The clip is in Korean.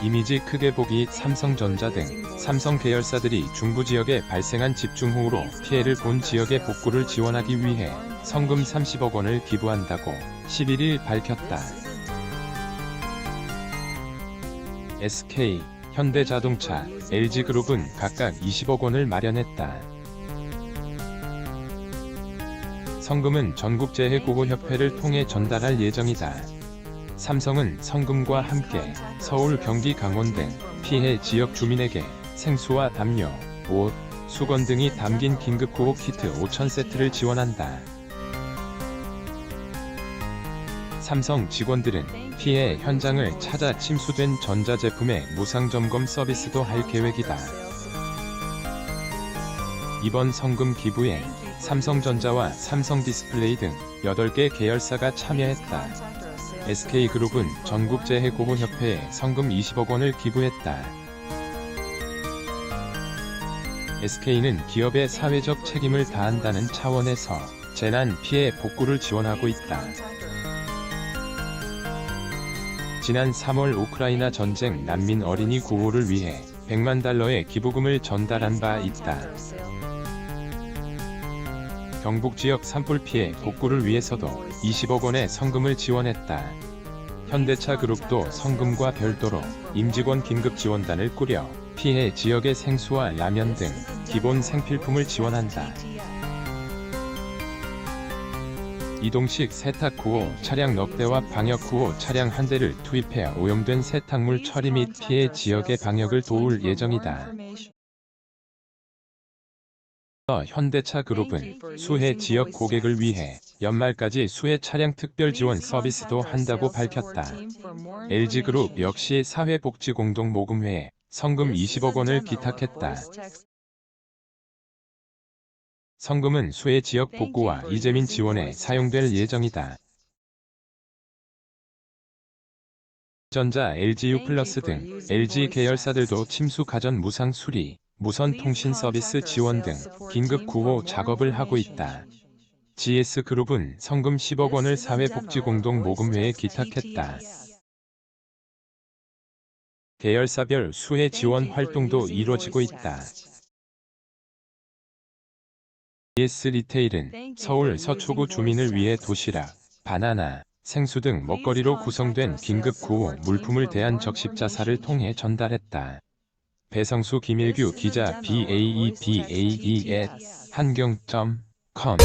이미지 크게 보기 삼성전자 등 삼성 계열사들이 중부 지역에 발생한 집중호우로 피해를 본 지역의 복구를 지원하기 위해 성금 30억 원을 기부한다고 11일 밝혔다. SK, 현대자동차, LG그룹은 각각 20억 원을 마련했다. 성금은 전국재해구호협회를 통해 전달할 예정이다. 삼성은 성금과 함께 서울, 경기, 강원 등 피해 지역 주민에게 생수와 담요, 옷, 수건 등이 담긴 긴급 구호 키트 5천 세트를 지원한다. 삼성 직원들은 피해 현장을 찾아 침수된 전자제품의 무상 점검 서비스도 할 계획이다. 이번 성금 기부에 삼성전자와 삼성디스플레이 등 8개 계열사가 참여했다. SK그룹은 전국재해구호협회에 성금 20억 원을 기부했다. SK는 기업의 사회적 책임을 다한다는 차원에서 재난 피해 복구를 지원하고 있다. 지난 3월 우크라이나 전쟁 난민 어린이 구호를 위해 100만 달러의 기부금을 전달한 바 있다. 경북 지역 산불 피해 복구를 위해서도 20억 원의 성금을 지원했다. 현대차 그룹도 성금과 별도로 임직원 긴급 지원단을 꾸려 피해 지역의 생수와 라면 등 기본 생필품을 지원한다. 이동식 세탁 구호 차량 넉 대와 방역 구호 차량 한 대를 투입해 오염된 세탁물 처리 및 피해 지역의 방역을 도울 예정이다. 어, 현대차 그룹은 수해 지역 고객을 위해 연말까지 수해 차량 특별 지원 서비스도 한다고 밝혔다. LG그룹 역시 사회복지공동모금회에 성금 20억 원을 기탁했다. 성금은 수해 지역 복구와 이재민 지원에 사용될 예정이다. 전자, LGU 플러스 등 LG 계열사들도 침수 가전 무상 수리, 무선 통신 서비스 지원 등 긴급 구호 작업을 하고 있다. GS그룹은 성금 10억 원을 사회복지공동모금회에 기탁했다. 계열사별 수해 지원 활동도 이루어지고 있다. GS 리테일은 서울 서초구 주민을 위해 도시락, 바나나, 생수 등 먹거리로 구성된 긴급 구호 물품을 대한 적십자사를 통해 전달했다. 배성수 김일규 기자 BAEBAE at 한경.com